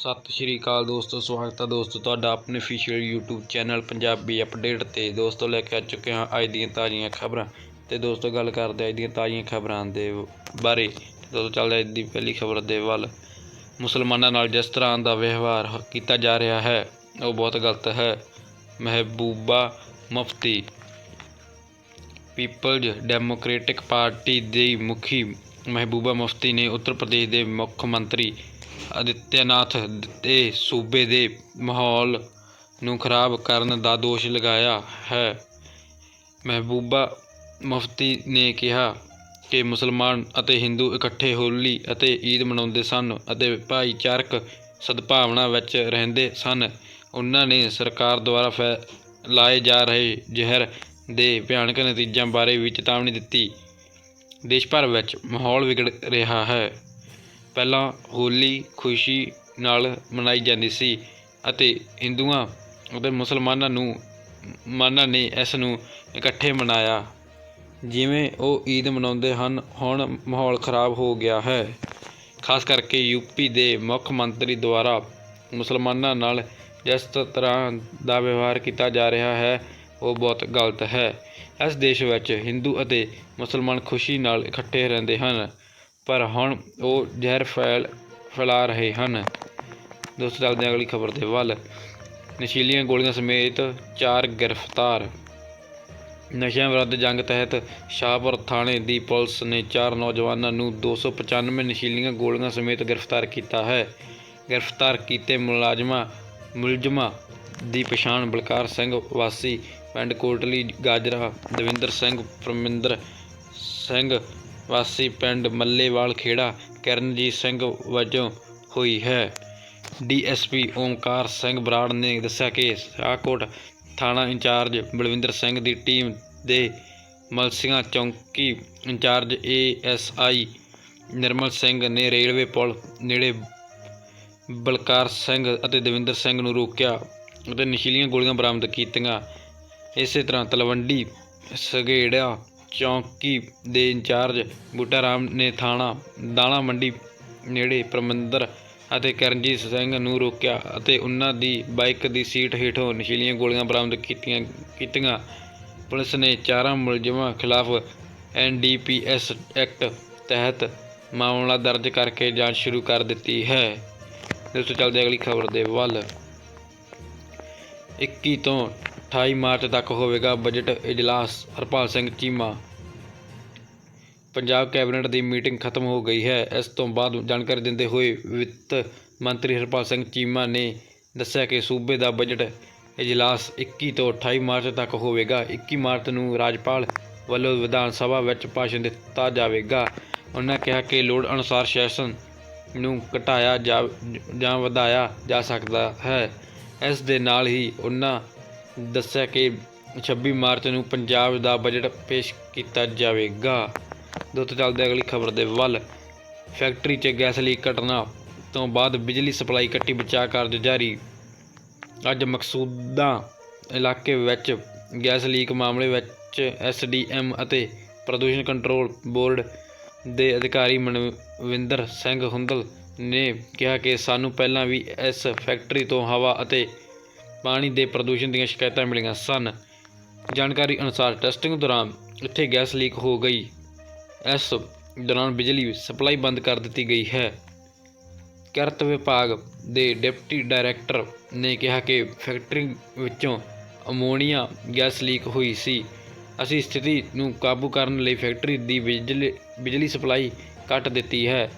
ਸਤਿ ਸ਼੍ਰੀ ਅਕਾਲ ਦੋਸਤੋ, ਸਵਾਗਤ ਹੈ ਦੋਸਤੋ ਤੁਹਾਡਾ ਆਪਣੇ official YouTube channel Punjabi update ਤੇ। ਦੋਸਤੋ, ਲੈ ਕੇ ਆ ਚੁੱਕੇ ਹਾਂ ਅੱਜ ਦੀਆਂ ਤਾਜ਼ੀਆਂ ਖਬਰਾਂ। ਤੇ ਦੋਸਤੋ, ਗੱਲ ਕਰਦੇ ਅੱਜ ਦੀਆਂ ਤਾਜ਼ੀਆਂ ਖਬਰਾਂ ਦੇ ਬਾਰੇ। ਦੋਸਤੋ, ਚੱਲਦੇ ਅੱਜ ਦੀ ਪਹਿਲੀ ਖਬਰ ਦੇ ਵੱਲ। ਮੁਸਲਮਾਨਾਂ ਨਾਲ ਜਿਸ ਤਰ੍ਹਾਂ ਦਾ ਵਿਵਹਾਰ ਕੀਤਾ ਜਾ ਰਿਹਾ ਹੈ, ਉਹ ਬਹੁਤ ਗਲਤ ਹੈ। Mehbooba Mufti, people's democratic party ਦੀ ਮੁਖੀ ਮਹਿਬੂਬਾ ਮੁਫਤੀ ਨੇ ਉੱਤਰ ਪ੍ਰਦੇਸ਼ ਦੇ ਮੁੱਖ ਮੰਤਰੀ ਆਦਿੱਤਿਆਨਾਥ ਦੇ ਸੂਬੇ ਦੇ ਮਾਹੌਲ ਨੂੰ ਖਰਾਬ ਕਰਨ ਦਾ ਦੋਸ਼ ਲਗਾਇਆ ਹੈ। ਮਹਿਬੂਬਾ ਮੁਫਤੀ ਨੇ ਕਿਹਾ ਕਿ ਮੁਸਲਮਾਨ ਅਤੇ ਹਿੰਦੂ ਇਕੱਠੇ ਹੋਲੀ ਅਤੇ ਈਦ ਮਨਾਉਂਦੇ ਸਨ ਅਤੇ ਭਾਈਚਾਰਕ ਸਦਭਾਵਨਾ ਵਿੱਚ ਰਹਿੰਦੇ ਸਨ। ਉਹਨਾਂ ਨੇ ਸਰਕਾਰ ਦੁਆਰਾ ਫੈਲਾਏ ਜਾ ਰਹੇ ਜ਼ਹਿਰ ਦੇ ਭਿਆਨਕ ਨਤੀਜਿਆਂ ਬਾਰੇ ਵੀ ਚੇਤਾਵਨੀ ਦਿੱਤੀ। ਦੇਸ਼ ਭਰ ਵਿੱਚ ਮਾਹੌਲ ਵਿਗੜ ਰਿਹਾ ਹੈ। ਪਹਿਲਾਂ ਹੋਲੀ, ਖੁਸ਼ੀ ਨਾਲ ਮਨਾਈ ਜਾਂਦੀ ਸੀ ਅਤੇ ਹਿੰਦੂਆਂ ਅਤੇ ਮੁਸਲਮਾਨਾਂ ਨੂੰ, ਮਾਨਾਂ ਨੇ ਇਸ ਨੂੰ ਇਕੱਠੇ ਮਨਾਇਆ। ਜਿਵੇਂ ਉਹ ਈਦ ਮਨਾਉਂਦੇ ਹਨ, ਹੁਣ ਮਾਹੌਲ ਖਰਾਬ ਹੋ ਗਿਆ ਹੈ। ਖਾਸ ਕਰਕੇ ਯੂਪੀ ਦੇ ਮੁੱਖ ਮੰਤਰੀ ਦੁਆਰਾ ਮੁਸਲਮਾਨਾਂ ਨਾਲ ਜਿਸ ਤਰ੍ਹਾਂ ਦਾ ਵਿਵਹਾਰ ਕੀਤਾ ਜਾ ਰਿਹਾ ਹੈ, ਉਹ ਬਹੁਤ ਗਲਤ ਹੈ। ਇਸ ਦੇਸ਼ ਵਿੱਚ ਹਿੰਦੂ ਅਤੇ ਮੁਸਲਮਾਨ ਖੁਸ਼ੀ ਨਾਲ ਇਕੱਠੇ ਰਹਿੰਦੇ ਹਨ। ਪਰ ਹੁਣ ਉਹ ਜ਼ਹਿਰ ਫੈਲ, ਫੈਲਾ ਰਹੇ ਹਨ। ਦੋਸਤੋ, ਚੱਲਦੇ ਹਾਂ ਅਗਲੀ ਖਬਰ ਦੇ ਵੱਲ। ਨਸ਼ੀਲੀਆਂ ਗੋਲੀਆਂ ਸਮੇਤ ਚਾਰ ਗ੍ਰਿਫਤਾਰ। ਨਸ਼ਿਆਂ ਵਿਰੁੱਧ ਜੰਗ ਤਹਿਤ ਸ਼ਾਹਪੁਰ ਥਾਣੇ ਦੀ ਪੁਲਿਸ ਨੇ ਚਾਰ ਨੌਜਵਾਨਾਂ ਨੂੰ 295 ਨਸ਼ੀਲੀਆਂ ਗੋਲੀਆਂ ਸਮੇਤ ਗ੍ਰਿਫਤਾਰ ਕੀਤਾ ਹੈ। ਗ੍ਰਿਫਤਾਰ ਕੀਤੇ ਮੁਲਾਜ਼ਮਾਂ, ਮੁਲਜ਼ਮਾਂ ਦੀ ਪਛਾਣ ਬਲਕਾਰ ਸਿੰਘ ਵਾਸੀ, ਪਿੰਡ ਕੋਟਲੀ, ਗਾਜਰਾ, ਦਵਿੰਦਰ ਸਿੰਘ, ਪਰਮਿੰਦਰ ਸਿੰਘ ਵਾਸੀ ਪਿੰਡ ਮੱਲੇਵਾਲ ਖੇੜਾ ਕਰਨਜੀਤ ਸਿੰਘ ਵਜੋਂ ਹੋਈ ਹੈ। ਡੀਐਸਪੀ ਓਮਕਾਰ ਸਿੰਘ ਬਰਾੜ ਨੇ ਦੱਸਿਆ ਕਿ ਸ਼ਾਹਕੋਟ ਥਾਣਾ ਇੰਚਾਰਜ ਬਲਵਿੰਦਰ ਸਿੰਘ ਦੀ ਟੀਮ ਦੇ ਮਲਸੀਆਂ ਚੌਂਕੀ ਇੰਚਾਰਜ ਏਐਸਆਈ ਨਿਰਮਲ ਸਿੰਘ ਨੇ ਰੇਲਵੇ ਪੁਲ ਨੇੜੇ ਬਲਕਾਰ ਸਿੰਘ ਅਤੇ ਦਵਿੰਦਰ ਸਿੰਘ ਨੂੰ ਰੋਕਿਆ ਅਤੇ ਨਸ਼ੀਲੀਆਂ ਗੋਲੀਆਂ ਬਰਾਮਦ ਕੀਤੀਆਂ। ਇਸੇ ਤਰ੍ਹਾਂ ਤਲਵੰਡੀ ਸਗੇੜਾ ਚੌਂਕੀ ਦੇ ਇੰਚਾਰਜ ਬੂਟਾ ਰਾਮ ਨੇ ਥਾਣਾ ਦਾਣਾ ਮੰਡੀ ਨੇੜੇ ਪਰਮਿੰਦਰ ਅਤੇ ਕਰਨਜੀਤ ਸਿੰਘ ਨੂੰ ਰੋਕਿਆ ਅਤੇ ਉਹਨਾਂ ਦੀ ਬਾਈਕ ਦੀ ਸੀਟ ਹੇਠੋਂ ਨਸ਼ੀਲੀਆਂ ਗੋਲੀਆਂ ਬਰਾਮਦ ਕੀਤੀਆਂ ਕੀਤੀਆਂ। ਪੁਲਿਸ ਨੇ ਚਾਰਾਂ ਮੁਲਜ਼ਮਾਂ ਖਿਲਾਫ ਐਨਡੀਪੀਐਸ ਐਕਟ ਤਹਿਤ ਮਾਮਲਾ ਦਰਜ ਕਰਕੇ ਜਾਂਚ ਸ਼ੁਰੂ ਕਰ ਦਿੱਤੀ ਹੈ। ਦੋਸਤੋ, ਚੱਲਦੇ ਅਗਲੀ ਖਬਰ ਦੇ ਵੱਲ। 21 ਤੋਂ 28 ਮਾਰਚ ਤੱਕ ਹੋਵੇਗਾ ਬਜਟ ਇਜਲਾਸ। ਹਰਪਾਲ ਸਿੰਘ ਚੀਮਾ। ਪੰਜਾਬ ਕੈਬਨਿਟ ਦੀ ਮੀਟਿੰਗ ਖਤਮ ਹੋ ਗਈ ਹੈ। ਇਸ ਤੋਂ ਬਾਅਦ ਜਾਣਕਾਰੀ ਦਿੰਦੇ ਹੋਏ ਵਿੱਤ ਮੰਤਰੀ ਹਰਪਾਲ ਸਿੰਘ ਚੀਮਾ ਨੇ ਦੱਸਿਆ ਕਿ ਸੂਬੇ ਦਾ ਬਜਟ ਇਜਲਾਸ 21 ਤੋਂ 28 ਮਾਰਚ ਤੱਕ ਹੋਵੇਗਾ। 21 ਮਾਰਚ ਨੂੰ ਰਾਜਪਾਲ ਵੱਲੋਂ ਵਿਧਾਨ ਸਭਾ ਵਿੱਚ ਭਾਸ਼ਣ ਦਿੱਤਾ ਜਾਵੇਗਾ। ਉਹਨਾਂ ਕਿਹਾ ਕਿ ਲੋੜ ਅਨੁਸਾਰ ਸੈਸ਼ਨ ਨੂੰ ਘਟਾਇਆ ਜਾ, ਜਾਂ ਵਧਾਇਆ ਜਾ ਸਕਦਾ ਹੈ। ਇਸ ਦੇ ਨਾਲ ਹੀ ਉਹਨਾਂ ਦੱਸਿਆ ਕਿ 26 ਮਾਰਚ ਨੂੰ ਪੰਜਾਬ ਦਾ ਬਜਟ ਪੇਸ਼ ਕੀਤਾ ਜਾਵੇਗਾ। ਦੋਸਤੋ ਚੱਲਦੇ ਅਗਲੀ ਖਬਰ ਦੇ ਵੱਲ। ਫੈਕਟਰੀ 'ਚ ਗੈਸ ਲੀਕ ਘਟਨਾ ਤੋਂ ਬਾਅਦ ਬਿਜਲੀ ਸਪਲਾਈ ਕੱਟੀ ਬਚਾਅ ਕਾਰਜ ਜਾਰੀ। ਅੱਜ ਮਕਸੂਦਾ ਇਲਾਕੇ ਵਿੱਚ ਗੈਸ ਲੀਕ ਮਾਮਲੇ ਵਿੱਚ ਐਸਡੀਐਮ ਅਤੇ ਪ੍ਰਦੂਸ਼ਣ ਕੰਟਰੋਲ ਬੋਰਡ ਦੇ ਅਧਿਕਾਰੀ ਮਨਵਿੰਦਰ ਸਿੰਘ ਹੁੰਦਲ ਨੇ ਕਿਹਾ ਕਿ ਸਾਨੂੰ ਪਹਿਲਾਂ ਵੀ ਇਸ ਫੈਕਟਰੀ ਤੋਂ ਹਵਾ ਅਤੇ ਪਾਣੀ ਦੇ ਪ੍ਰਦੂਸ਼ਣ ਦੀਆਂ ਸ਼ਿਕਾਇਤਾਂ ਮਿਲੀਆਂ ਸਨ। ਜਾਣਕਾਰੀ ਅਨੁਸਾਰ ਟੈਸਟਿੰਗ ਦੌਰਾਨ ਇੱਥੇ ਗੈਸ ਲੀਕ ਹੋ ਗਈ। ਇਸ ਦੌਰਾਨ ਬਿਜਲੀ ਸਪਲਾਈ ਬੰਦ ਕਰ ਦਿੱਤੀ ਗਈ ਹੈ। ਕਿਰਤ ਵਿਭਾਗ ਦੇ ਡਿਪਟੀ ਡਾਇਰੈਕਟਰ ਨੇ ਕਿਹਾ ਕਿ ਫੈਕਟਰੀ ਵਿੱਚੋਂ ਅਮੋਨੀਆ ਗੈਸ ਲੀਕ ਹੋਈ ਸੀ। ਅਸੀਂ ਸਥਿਤੀ ਨੂੰ ਕਾਬੂ ਕਰਨ ਲਈ ਫੈਕਟਰੀ ਦੀ ਬਿਜਲੀ ਬਿਜਲੀ ਸਪਲਾਈ ਕੱਟ ਦਿੱਤੀ ਹੈ।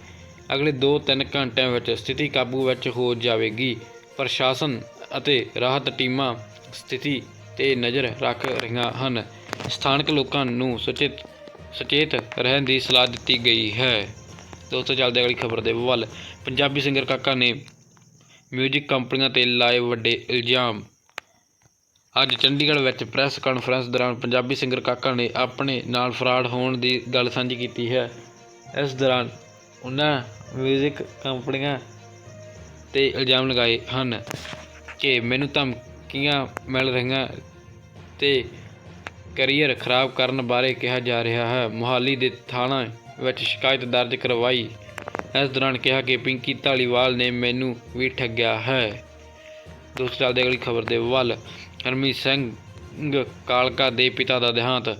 ਅਗਲੇ 2-3 ਘੰਟਿਆਂ ਵਿੱਚ ਸਥਿਤੀ ਕਾਬੂ ਵਿੱਚ ਹੋ ਜਾਵੇਗੀ। ਪ੍ਰਸ਼ਾਸਨ ਅਤੇ ਰਾਹਤ ਟੀਮਾਂ ਸਥਿਤੀ ਤੇ ਨਜ਼ਰ ਰੱਖ ਰਹੀਆਂ ਹਨ। ਸਥਾਨਕ ਲੋਕਾਂ ਨੂੰ ਸੁਚੇਤ ਸੁਚੇਤ ਰਹਿਣ ਦੀ ਸਲਾਹ ਦਿੱਤੀ ਗਈ ਹੈ। ਦੋਸਤੋ, ਚੱਲਦੇ ਅਗਲੀ ਖਬਰ ਦੇ ਵੱਲ। ਪੰਜਾਬੀ ਸਿੰਗਰ ਕਾਕਾ ਨੇ ਮਿਊਜ਼ਿਕ ਕੰਪਨੀਆਂ ਤੇ ਲਾਏ ਵੱਡੇ ਇਲਜ਼ਾਮ। ਅੱਜ ਚੰਡੀਗੜ੍ਹ ਵਿੱਚ ਪ੍ਰੈਸ ਕਾਨਫਰੰਸ ਦੌਰਾਨ ਪੰਜਾਬੀ ਸਿੰਗਰ ਕਾਕਾ ਨੇ ਆਪਣੇ ਨਾਲ ਫਰਾਡ ਹੋਣ ਦੀ ਗੱਲ ਸਾਂਝੀ ਕੀਤੀ ਹੈ। ਇਸ ਦੌਰਾਨ ਉਹਨਾਂ ਮਿਊਜ਼ਿਕ ਕੰਪਨੀਆਂ ਤੇ ਇਲਜ਼ਾਮ ਲਗਾਏ ਹਨ। ਕਿ ਮੈਨੂੰ ਧਮਕੀਆਂ ਮਿਲ ਰਹੀਆਂ ਤੇ ਕਰੀਅਰ ਖਰਾਬ ਕਰਨ ਬਾਰੇ ਕਿਹਾ ਜਾ ਰਿਹਾ ਹੈ। ਮੁਹਾਲੀ ਦੇ ਥਾਣਾ ਵਿੱਚ ਸ਼ਿਕਾਇਤ ਦਰਜ ਕਰਵਾਈ। ਇਸ ਦੌਰਾਨ ਕਿਹਾ ਕਿ ਪਿੰਕੀ ਧਾਲੀਵਾਲ ਨੇ ਮੈਨੂੰ ਵੀ ਠੱਗਿਆ ਹੈ। ਦੋਸਤੋ, ਚੱਲਦੇ ਅਗਲੀ ਖਬਰ ਦੇ ਵੱਲ। ਹਰਮੀਤ ਸਿੰਘ ਕਾਲਕਾ ਦੇ ਪਿਤਾ ਦਾ ਦੇਹਾਂਤ।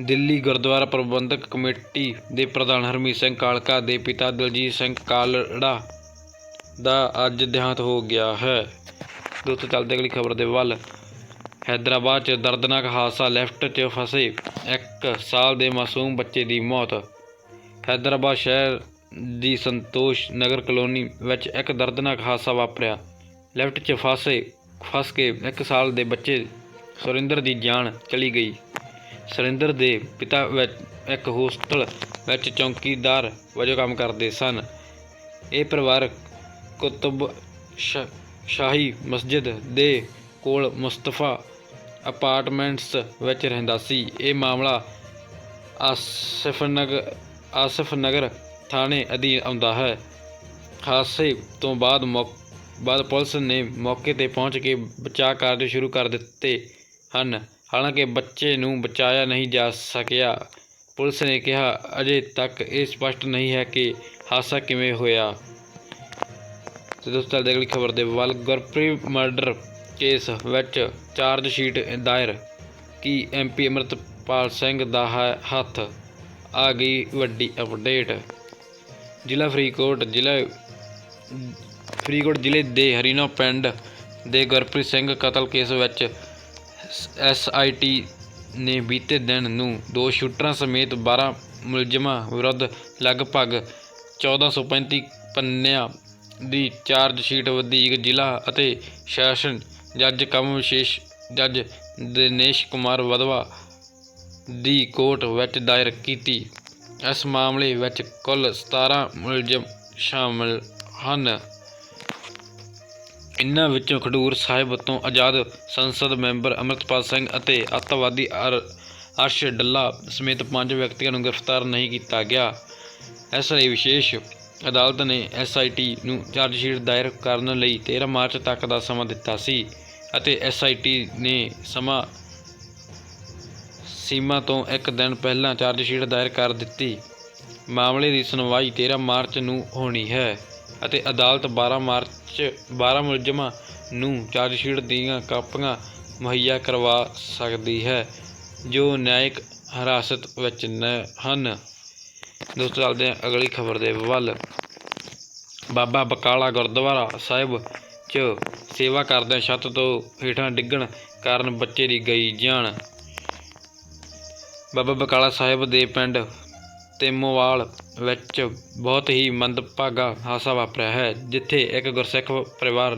ਦਿੱਲੀ ਗੁਰਦੁਆਰਾ ਪ੍ਰਬੰਧਕ ਕਮੇਟੀ ਦੇ ਪ੍ਰਧਾਨ ਹਰਮੀਤ ਸਿੰਘ ਕਾਲਕਾ ਦੇ ਪਿਤਾ ਦਲਜੀਤ ਸਿੰਘ ਕਾਲੜਾ ਦਾ ਅੱਜ ਦੇਹਾਂਤ ਹੋ ਗਿਆ ਹੈ। ਦੋਸਤੋ ਚੱਲਦੇ ਅਗਲੀ ਖਬਰ ਦੇ ਵੱਲ। ਹੈਦਰਾਬਾਦ 'ਚ ਦਰਦਨਾਕ ਹਾਦਸਾ ਲਿਫਟ 'ਚ ਫਸੇ ਇੱਕ ਸਾਲ ਦੇ ਮਾਸੂਮ ਬੱਚੇ ਦੀ ਮੌਤ। ਹੈਦਰਾਬਾਦ ਸ਼ਹਿਰ ਦੀ ਸੰਤੋਸ਼ ਨਗਰ ਕਲੋਨੀ ਵਿੱਚ ਇੱਕ ਦਰਦਨਾਕ ਹਾਦਸਾ ਵਾਪਰਿਆ। ਲਿਫਟ 'ਚ ਫਸੇ, ਫਸ ਕੇ ਇੱਕ ਸਾਲ ਦੇ ਬੱਚੇ ਸੁਰਿੰਦਰ ਦੀ ਜਾਨ ਚਲੀ ਗਈ। ਸੁਰਿੰਦਰ ਦੇ ਪਿਤਾ ਵਿੱਚ ਇੱਕ ਹੋਸਟਲ ਵਿੱਚ ਚੌਕੀਦਾਰ ਵਜੋਂ ਕੰਮ ਕਰਦੇ ਸਨ। ਇਹ ਪਰਿਵਾਰ ਕੁਤਬ ਸ਼ਾਹੀ ਮਸਜਿਦ ਦੇ ਕੋਲ ਮੁਸਤਫਾ ਅਪਾਰਟਮੈਂਟਸ ਵਿੱਚ ਰਹਿੰਦਾ ਸੀ। ਇਹ ਮਾਮਲਾ ਆਸਿਫ ਨਗਰ ਥਾਣੇ ਅਧੀਨ ਆਉਂਦਾ ਹੈ। ਹਾਦਸੇ ਤੋਂ ਬਾਅਦ ਮੌ- ਬਾਅਦ ਪੁਲਿਸ ਨੇ ਮੌਕੇ ਤੇ ਪਹੁੰਚ ਕੇ ਬਚਾਅ ਕਾਰਜ ਸ਼ੁਰੂ ਕਰ ਦਿੱਤੇ ਹਨ। ਹਾਲਾਂਕਿ ਬੱਚੇ ਨੂੰ ਬਚਾਇਆ ਨਹੀਂ ਜਾ ਸਕਿਆ। ਪੁਲਿਸ ਨੇ ਕਿਹਾ, ਅਜੇ ਤੱਕ ਇਹ ਸਪਸ਼ਟ ਨਹੀਂ ਹੈ ਕਿ ਹਾਦਸਾ ਕਿਵੇਂ ਹੋਇਆ। ਤੇ ਦੋਸਤੋ, ਚੱਲਦੇ ਅਗਲੀ ਖਬਰ ਦੇ ਵੱਲ। ਗੁਰਪ੍ਰੀਤ ਮਰਡਰ ਕੇਸ ਵਿੱਚ ਚਾਰਜ ਸ਼ੀਟ ਦਾਇਰ। ਕੀ ਐਮਪੀ ਅਮਰਤਪਾਲ ਸਿੰਘ ਦਾ ਹੈ, ਹੱਥ ਆ ਗਈ ਵੱਡੀ ਅਪਡੇਟ ਜ਼ਿਲ੍ਹਾ ਫਰੀਦਕੋਟ ਜ਼ਿਲ੍ਹਾ ਫਰੀਦਕੋਟ ਜ਼ਿਲ੍ਹੇ ਦੇ ਹਰੀਨੋ ਪਿੰਡ ਦੇ ਗੁਰਪ੍ਰੀਤ ਸਿੰਘ ਕਤਲ ਕੇਸ ਵਿੱਚ ਐਸਆਈਟੀ ਨੇ ਬੀਤੇ ਦਿਨ ਨੂੰ ਦੋ ਸ਼ੂਟਰਾਂ ਸਮੇਤ 12 ਮੁਲਜ਼ਮਾਂ ਵਿਰੁੱਧ ਲਗਭਗ 1435 ਪੰਨਿਆਂ ਦੀ ਚਾਰਜ ਸ਼ੀਟ ਵਧੀਕ ਜ਼ਿਲ੍ਹਾ ਅਤੇ ਸੈਸ਼ਨ ਜੱਜ ਕਮ ਵਿਸ਼ੇਸ਼ ਜੱਜ ਦਿਨੇਸ਼ ਕੁਮਾਰ ਵਦਵਾ ਦੀ ਕੋਰਟ ਵਿੱਚ ਦਾਇਰ ਕੀਤੀ। ਇਸ ਮਾਮਲੇ ਵਿੱਚ ਕੁੱਲ 17 ਮੁਲਜ਼ਮ ਸ਼ਾਮਲ ਹਨ। ਇਨ੍ਹਾਂ ਵਿੱਚੋਂ ਖਡੂਰ ਸਾਹਿਬ ਤੋਂ ਆਜ਼ਾਦ ਸੰਸਦ ਮੈਂਬਰ ਅਮਰਤਪਾਲ ਸਿੰਘ ਅਤੇ ਅੱਤਵਾਦੀ ਅਰ, ਅਰਸ਼ ਡੱਲਾ ਸਮੇਤ ਪੰਜ ਵਿਅਕਤੀਆਂ ਨੂੰ ਗ੍ਰਿਫਤਾਰ ਨਹੀਂ ਕੀਤਾ ਗਿਆ। ਇਸ ਲਈ ਵਿਸ਼ੇਸ਼ ਅਦਾਲਤ ਨੇ ਐਸਆਈਟੀ ਨੂੰ ਚਾਰਜਸ਼ੀਟ ਦਾਇਰ ਕਰਨ ਲਈ 13 ਮਾਰਚ ਤੱਕ ਦਾ ਸਮਾਂ ਦਿੱਤਾ ਸੀ ਅਤੇ ਐਸਆਈਟੀ ਨੇ ਸਮਾਂ ਸੀਮਾ ਤੋਂ ਇੱਕ ਦਿਨ ਪਹਿਲਾਂ ਚਾਰਜਸ਼ੀਟ ਦਾਇਰ ਕਰ ਦਿੱਤੀ। ਮਾਮਲੇ ਦੀ ਸੁਣਵਾਈ 13 ਮਾਰਚ ਨੂੰ ਹੋਣੀ ਹੈ ਅਤੇ ਅਦਾਲਤ 12 ਮਾਰਚ 12 ਮੁਲਜ਼ਮਾਂ ਨੂੰ ਚਾਰਜਸ਼ੀਟ ਦੀਆਂ ਕਾਪੀਆਂ ਮੁਹੱਈਆ ਕਰਵਾ ਸਕਦੀ ਹੈ, ਜੋ ਨਿਆਇਕ ਹਿਰਾਸਤ ਵਿੱਚ ਨ ਹਨ। ਦੋਸਤੋ, ਚੱਲਦੇ ਹਾਂ ਅਗਲੀ ਖਬਰ ਦੇ ਵੱਲ। ਬਾਬਾ ਬਕਾਲਾ ਗੁਰਦੁਆਰਾ ਸਾਹਿਬ 'ਚ ਸੇਵਾ ਕਰਦਿਆਂ ਛੱਤ ਤੋਂ ਹੇਠਾਂ ਡਿੱਗਣ ਕਾਰਨ ਬੱਚੇ ਦੀ ਗਈ ਜਾਨ। ਬਾਬਾ ਬਕਾਲਾ ਸਾਹਿਬ ਦੇ ਪਿੰਡ ਤੇਮੋਵਾਲ ਵਿੱਚ ਬਹੁਤ ਹੀ ਮੰਦਭਾਗਾ ਹਾਦਸਾ ਵਾਪਰਿਆ ਹੈ, ਜਿੱਥੇ ਇੱਕ ਗੁਰਸਿੱਖ ਪਰਿਵਾਰ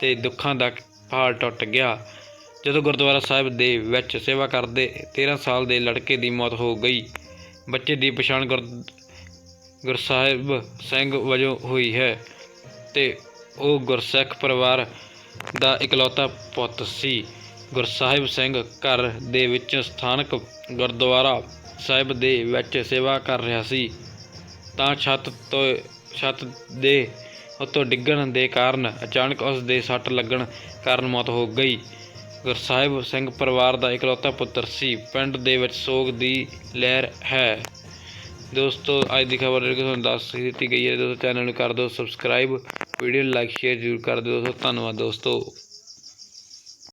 ਤੇ ਦੁੱਖਾਂ ਦਾ ਪਹਾੜ ਟੁੱਟ ਗਿਆ। ਜਦੋਂ ਗੁਰਦੁਆਰਾ ਸਾਹਿਬ ਦੇ ਵਿੱਚ ਸੇਵਾ ਕਰਦੇ 13 ਸਾਲ ਦੇ ਲੜਕੇ ਦੀ ਮੌਤ ਹੋ ਗਈ। ਬੱਚੇ ਦੀ ਪਛਾਣ ਗੁਰ ਗੁਰਸਾਹਿਬ ਸਿੰਘ ਵਜੋਂ ਹੋਈ ਹੈ ਤੇ ਉਹ ਗੁਰਸਿੱਖ ਪਰਿਵਾਰ ਦਾ ਇਕਲੌਤਾ ਪੁੱਤ ਸੀ। ਗੁਰਸਾਹਿਬ ਸਿੰਘ ਘਰ ਦੇ ਵਿੱਚ ਸਥਾਨਕ ਗੁਰਦੁਆਰਾ ਸਾਹਿਬ ਦੇ ਵਿੱਚ ਸੇਵਾ ਕਰ ਰਿਹਾ ਸੀ। ਤਾਂ ਛੱਤ ਤੋਂ, ਛੱਤ ਦੇ ਉੱਤੋਂ ਡਿੱਗਣ ਦੇ ਕਾਰਨ ਅਚਾਨਕ ਉਸ ਦੇ ਸੱਟ ਲੱਗਣ ਕਾਰਨ ਮੌਤ ਹੋ ਗਈ। ਗੁਰਸਾਹਿਬ ਸਿੰਘ ਪਰਿਵਾਰ ਦਾ ਇਕਲੌਤਾ ਪੁੱਤਰ ਸੀ। ਪਿੰਡ ਦੇ ਵਿੱਚ ਸੋਗ ਦੀ ਲਹਿਰ ਹੈ। ਦੋਸਤੋ, ਅੱਜ ਦੀ ਖਬਰ ਜਿਹੜੀ ਤੁਹਾਨੂੰ ਦੱਸ ਦਿੱਤੀ ਗਈ ਹੈ, ਦੋਸਤੋ, ਚੈਨਲ ਨੂੰ ਕਰ ਦਿਓ ਸਬਸਕ੍ਰਾਈਬ ਵੀਡੀਓ ਲਾਈਕ ਸ਼ੇਅਰ ਜ਼ਰੂਰ ਕਰ ਦਿਓ। ਦੋਸਤੋ ਧੰਨਵਾਦ ਦੋਸਤੋ।